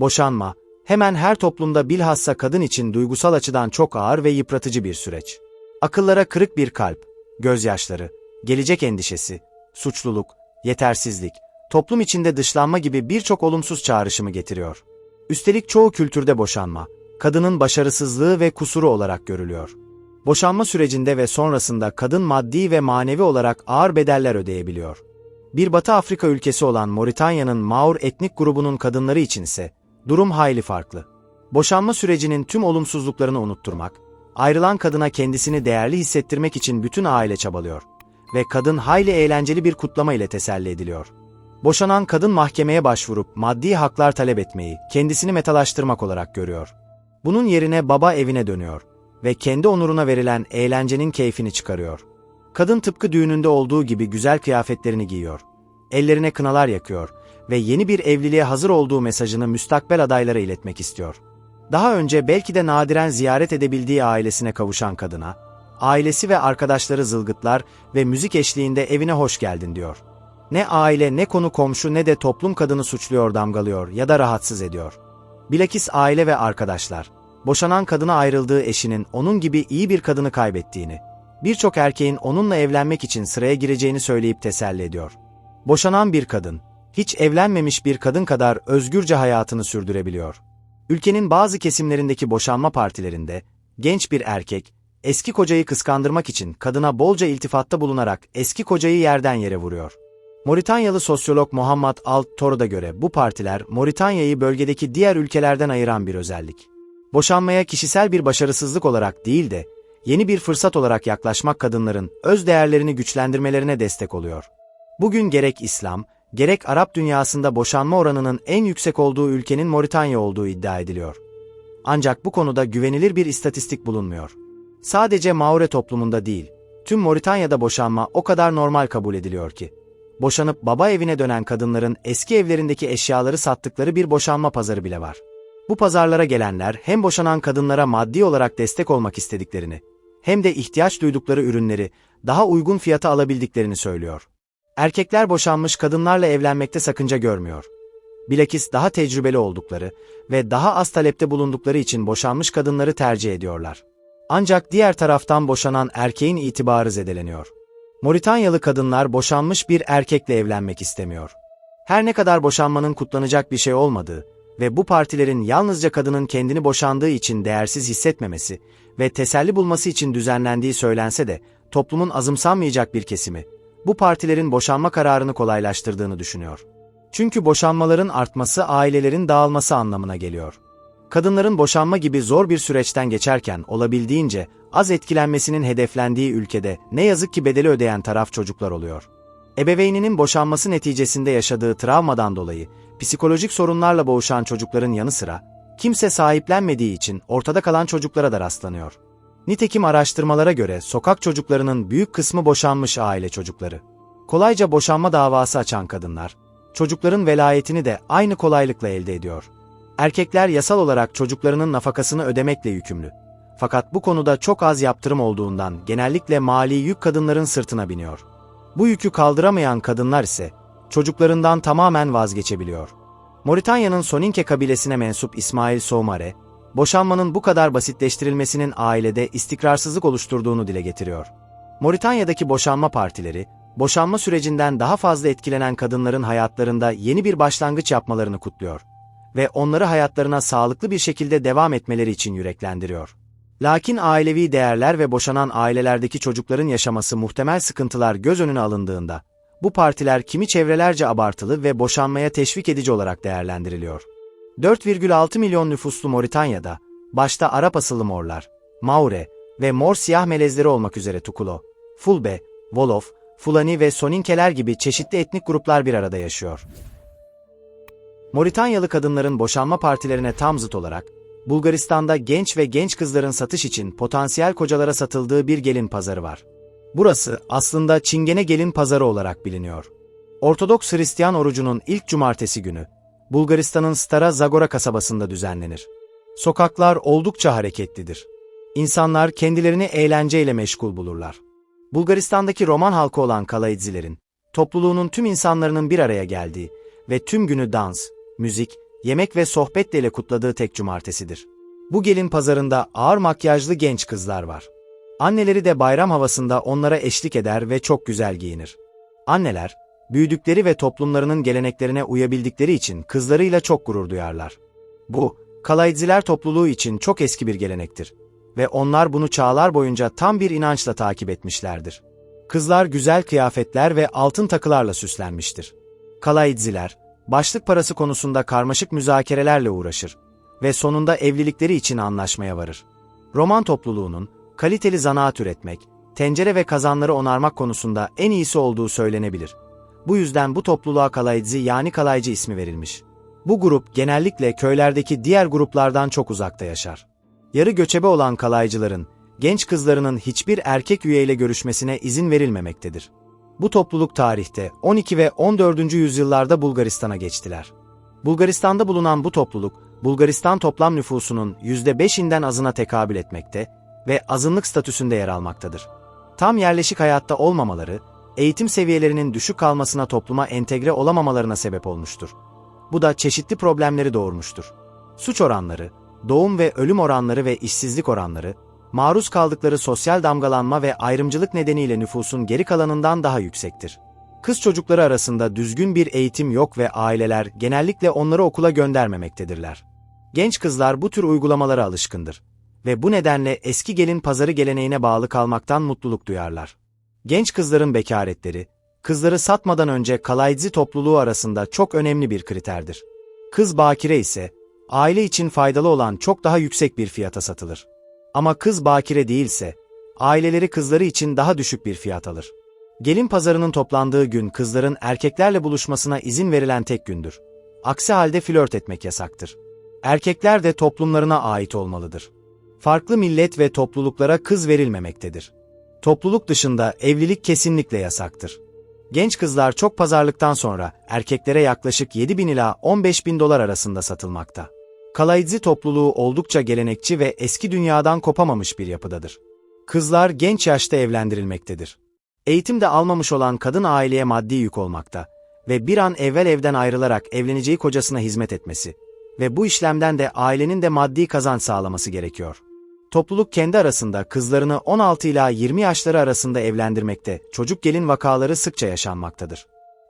Boşanma, hemen her toplumda bilhassa kadın için duygusal açıdan çok ağır ve yıpratıcı bir süreç. Akıllara kırık bir kalp, gözyaşları, gelecek endişesi, suçluluk, yetersizlik, toplum içinde dışlanma gibi birçok olumsuz çağrışımı getiriyor. Üstelik çoğu kültürde boşanma, kadının başarısızlığı ve kusuru olarak görülüyor. Boşanma sürecinde ve sonrasında kadın maddi ve manevi olarak ağır bedeller ödeyebiliyor. Bir Batı Afrika ülkesi olan Moritanya'nın Maur etnik grubunun kadınları için ise durum hayli farklı. Boşanma sürecinin tüm olumsuzluklarını unutturmak, ayrılan kadına kendisini değerli hissettirmek için bütün aile çabalıyor ve kadın hayli eğlenceli bir kutlama ile teselli ediliyor. Boşanan kadın mahkemeye başvurup maddi haklar talep etmeyi kendisini metalaştırmak olarak görüyor. Bunun yerine baba evine dönüyor ve kendi onuruna verilen eğlencenin keyfini çıkarıyor. Kadın tıpkı düğününde olduğu gibi güzel kıyafetlerini giyiyor. Ellerine kınalar yakıyor ve yeni bir evliliğe hazır olduğu mesajını müstakbel adaylara iletmek istiyor. Daha önce belki de nadiren ziyaret edebildiği ailesine kavuşan kadına, ailesi ve arkadaşları zılgıtlar ve müzik eşliğinde evine hoş geldin diyor. Ne aile, ne konu komşu ne de toplum kadını suçluyor, damgalıyor ya da rahatsız ediyor. Bilakis aile ve arkadaşlar, boşanan kadına ayrıldığı eşinin onun gibi iyi bir kadını kaybettiğini, birçok erkeğin onunla evlenmek için sıraya gireceğini söyleyip teselli ediyor. Boşanan bir kadın, hiç evlenmemiş bir kadın kadar özgürce hayatını sürdürebiliyor. Ülkenin bazı kesimlerindeki boşanma partilerinde, genç bir erkek, eski kocayı kıskandırmak için kadına bolca iltifatta bulunarak eski kocayı yerden yere vuruyor. Moritanyalı sosyolog Muhammad Alt Torud'a göre bu partiler Moritanya'yı bölgedeki diğer ülkelerden ayıran bir özellik. Boşanmaya kişisel bir başarısızlık olarak değil de yeni bir fırsat olarak yaklaşmak kadınların öz değerlerini güçlendirmelerine destek oluyor. Bugün gerek İslam, gerek Arap dünyasında boşanma oranının en yüksek olduğu ülkenin Moritanya olduğu iddia ediliyor. Ancak bu konuda güvenilir bir istatistik bulunmuyor. Sadece Maure toplumunda değil, tüm Moritanya'da boşanma o kadar normal kabul ediliyor ki. Boşanıp baba evine dönen kadınların eski evlerindeki eşyaları sattıkları bir boşanma pazarı bile var. Bu pazarlara gelenler hem boşanan kadınlara maddi olarak destek olmak istediklerini, hem de ihtiyaç duydukları ürünleri daha uygun fiyata alabildiklerini söylüyor. Erkekler boşanmış kadınlarla evlenmekte sakınca görmüyor. Bilakis daha tecrübeli oldukları ve daha az talepte bulundukları için boşanmış kadınları tercih ediyorlar. Ancak diğer taraftan boşanan erkeğin itibarı zedeleniyor. Moritanyalı kadınlar boşanmış bir erkekle evlenmek istemiyor. Her ne kadar boşanmanın kutlanacak bir şey olmadığı ve bu partilerin yalnızca kadının kendini boşandığı için değersiz hissetmemesi ve teselli bulması için düzenlendiği söylense de toplumun azımsanmayacak bir kesimi, bu partilerin boşanma kararını kolaylaştırdığını düşünüyor. Çünkü boşanmaların artması ailelerin dağılması anlamına geliyor. Kadınların boşanma gibi zor bir süreçten geçerken olabildiğince az etkilenmesinin hedeflendiği ülkede ne yazık ki bedeli ödeyen taraf çocuklar oluyor. Ebeveyninin boşanması neticesinde yaşadığı travmadan dolayı psikolojik sorunlarla boğuşan çocukların yanı sıra kimse sahiplenmediği için ortada kalan çocuklara da rastlanıyor. Nitekim araştırmalara göre sokak çocuklarının büyük kısmı boşanmış aile çocukları. Kolayca boşanma davası açan kadınlar, çocukların velayetini de aynı kolaylıkla elde ediyor. Erkekler yasal olarak çocuklarının nafakasını ödemekle yükümlü. Fakat bu konuda çok az yaptırım olduğundan genellikle mali yük kadınların sırtına biniyor. Bu yükü kaldıramayan kadınlar ise çocuklarından tamamen vazgeçebiliyor. Moritanya'nın Soninke kabilesine mensup İsmail Soumare, boşanmanın bu kadar basitleştirilmesinin ailede istikrarsızlık oluşturduğunu dile getiriyor. Moritanya'daki boşanma partileri, boşanma sürecinden daha fazla etkilenen kadınların hayatlarında yeni bir başlangıç yapmalarını kutluyor ve onları hayatlarına sağlıklı bir şekilde devam etmeleri için yüreklendiriyor. Lakin ailevi değerler ve boşanan ailelerdeki çocukların yaşaması muhtemel sıkıntılar göz önüne alındığında, bu partiler kimi çevrelerce abartılı ve boşanmaya teşvik edici olarak değerlendiriliyor. 4,6 milyon nüfuslu Moritanya'da, başta Arap asıllı Morlar, Maure ve Mor siyah melezleri olmak üzere Tukulo, Fulbe, Wolof, Fulani ve Soninkeler gibi çeşitli etnik gruplar bir arada yaşıyor. Moritanyalı kadınların boşanma partilerine tam zıt olarak, Bulgaristan'da genç ve genç kızların satış için potansiyel kocalara satıldığı bir gelin pazarı var. Burası aslında Çingene Gelin Pazarı olarak biliniyor. Ortodoks Hristiyan orucunun ilk cumartesi günü, Bulgaristan'ın Stara Zagora kasabasında düzenlenir. Sokaklar oldukça hareketlidir. İnsanlar kendilerini eğlenceyle meşgul bulurlar. Bulgaristan'daki Roman halkı olan Kalaidzilerin, topluluğunun tüm insanların bir araya geldiği ve tüm günü dans, müzik, yemek ve sohbetle kutladığı tek cumartesidir. Bu gelin pazarında ağır makyajlı genç kızlar var. Anneleri de bayram havasında onlara eşlik eder ve çok güzel giyinir. Anneler, büyüdükleri ve toplumlarının geleneklerine uyabildikleri için kızlarıyla çok gurur duyarlar. Bu, Kalaydziler topluluğu için çok eski bir gelenektir ve onlar bunu çağlar boyunca tam bir inançla takip etmişlerdir. Kızlar güzel kıyafetler ve altın takılarla süslenmiştir. Kalaydziler, başlık parası konusunda karmaşık müzakerelerle uğraşır ve sonunda evlilikleri için anlaşmaya varır. Roman topluluğunun kaliteli zanaat üretmek, tencere ve kazanları onarmak konusunda en iyisi olduğu söylenebilir. Bu yüzden bu topluluğa Kalaydzi yani Kalaycı ismi verilmiş. Bu grup genellikle köylerdeki diğer gruplardan çok uzakta yaşar. Yarı göçebe olan kalaycıların, genç kızlarının hiçbir erkek üyeyle görüşmesine izin verilmemektedir. Bu topluluk tarihte 12 ve 14. yüzyıllarda Bulgaristan'a geçtiler. Bulgaristan'da bulunan bu topluluk, Bulgaristan toplam nüfusunun %5'inden azına tekabül etmekte ve azınlık statüsünde yer almaktadır. Tam yerleşik hayatta olmamaları, eğitim seviyelerinin düşük kalmasına topluma entegre olamamalarına sebep olmuştur. Bu da çeşitli problemleri doğurmuştur. Suç oranları, doğum ve ölüm oranları ve işsizlik oranları, maruz kaldıkları sosyal damgalanma ve ayrımcılık nedeniyle nüfusun geri kalanından daha yüksektir. Kız çocukları arasında düzgün bir eğitim yok ve aileler genellikle onları okula göndermemektedirler. Genç kızlar bu tür uygulamalara alışkındır ve bu nedenle eski gelin pazarı geleneğine bağlı kalmaktan mutluluk duyarlar. Genç kızların bekaretleri, kızları satmadan önce kalaycı topluluğu arasında çok önemli bir kriterdir. Kız bakire ise, aile için faydalı olan çok daha yüksek bir fiyata satılır. Ama kız bakire değilse, aileleri kızları için daha düşük bir fiyat alır. Gelin pazarının toplandığı gün kızların erkeklerle buluşmasına izin verilen tek gündür. Aksi halde flört etmek yasaktır. Erkekler de toplumlarına ait olmalıdır. Farklı millet ve topluluklara kız verilmemektedir. Topluluk dışında evlilik kesinlikle yasaktır. Genç kızlar çok pazarlıktan sonra erkeklere yaklaşık 7 bin ila 15 bin dolar arasında satılmakta. Kalaycı topluluğu oldukça gelenekçi ve eski dünyadan kopamamış bir yapıdadır. Kızlar genç yaşta evlendirilmektedir. Eğitim de almamış olan kadın aileye maddi yük olmakta ve bir an evvel evden ayrılarak evleneceği kocasına hizmet etmesi ve bu işlemden de ailenin de maddi kazanç sağlaması gerekiyor. Topluluk kendi arasında kızlarını 16 ila 20 yaşları arasında evlendirmekte, çocuk gelin vakaları sıkça yaşanmaktadır.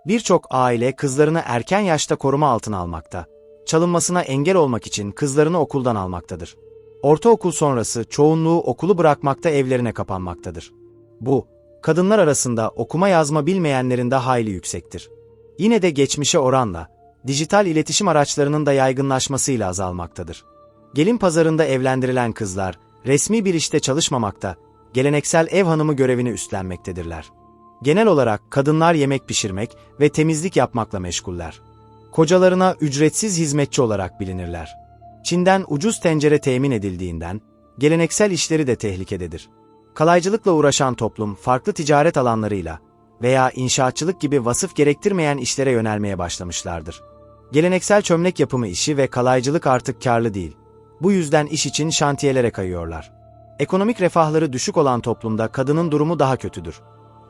Birçok aile kızlarını erken yaşta koruma altına almakta, çalınmasına engel olmak için kızlarını okuldan almaktadır. Ortaokul sonrası çoğunluğu okulu bırakmakta evlerine kapanmaktadır. Bu, kadınlar arasında okuma yazma bilmeyenlerin de hayli yüksektir. Yine de geçmişe oranla, dijital iletişim araçlarının da yaygınlaşmasıyla azalmaktadır. Gelin pazarında evlendirilen kızlar, resmi bir işte çalışmamakta, geleneksel ev hanımı görevini üstlenmektedirler. Genel olarak kadınlar yemek pişirmek ve temizlik yapmakla meşguller. Kocalarına ücretsiz hizmetçi olarak bilinirler. Çin'den ucuz tencere temin edildiğinden, geleneksel işleri de tehlikededir. Kalaycılıkla uğraşan toplum farklı ticaret alanlarıyla veya inşaatçılık gibi vasıf gerektirmeyen işlere yönelmeye başlamışlardır. Geleneksel çömlek yapımı işi ve kalaycılık artık karlı değil. Bu yüzden iş için şantiyelere kayıyorlar. Ekonomik refahları düşük olan toplumda kadının durumu daha kötüdür.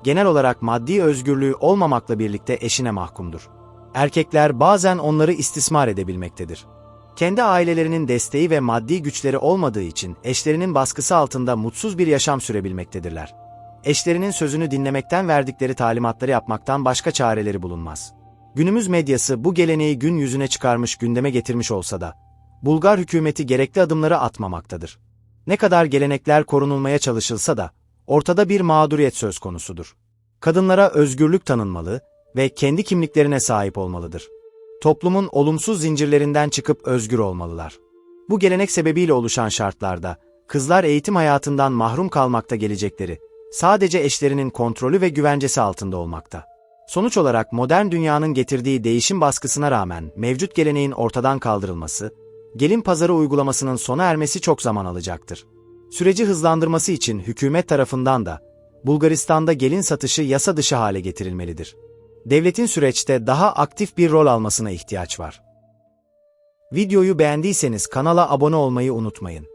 Genel olarak maddi özgürlüğü olmamakla birlikte eşine mahkumdur. Erkekler bazen onları istismar edebilmektedir. Kendi ailelerinin desteği ve maddi güçleri olmadığı için eşlerinin baskısı altında mutsuz bir yaşam sürebilmektedirler. Eşlerinin sözünü dinlemekten verdikleri talimatları yapmaktan başka çareleri bulunmaz. Günümüz medyası bu geleneği gün yüzüne çıkarmış gündeme getirmiş olsa da, Bulgar hükümeti gerekli adımları atmamaktadır. Ne kadar gelenekler korunulmaya çalışılsa da, ortada bir mağduriyet söz konusudur. Kadınlara özgürlük tanınmalı ve kendi kimliklerine sahip olmalıdır. Toplumun olumsuz zincirlerinden çıkıp özgür olmalılar. Bu gelenek sebebiyle oluşan şartlarda, kızlar eğitim hayatından mahrum kalmakta gelecekleri, sadece eşlerinin kontrolü ve güvencesi altında olmakta. Sonuç olarak modern dünyanın getirdiği değişim baskısına rağmen mevcut geleneğin ortadan kaldırılması, gelin pazarı uygulamasının sona ermesi çok zaman alacaktır. Süreci hızlandırması için hükümet tarafından da Bulgaristan'da gelin satışı yasa dışı hale getirilmelidir. Devletin süreçte daha aktif bir rol almasına ihtiyaç var. Videoyu beğendiyseniz kanala abone olmayı unutmayın.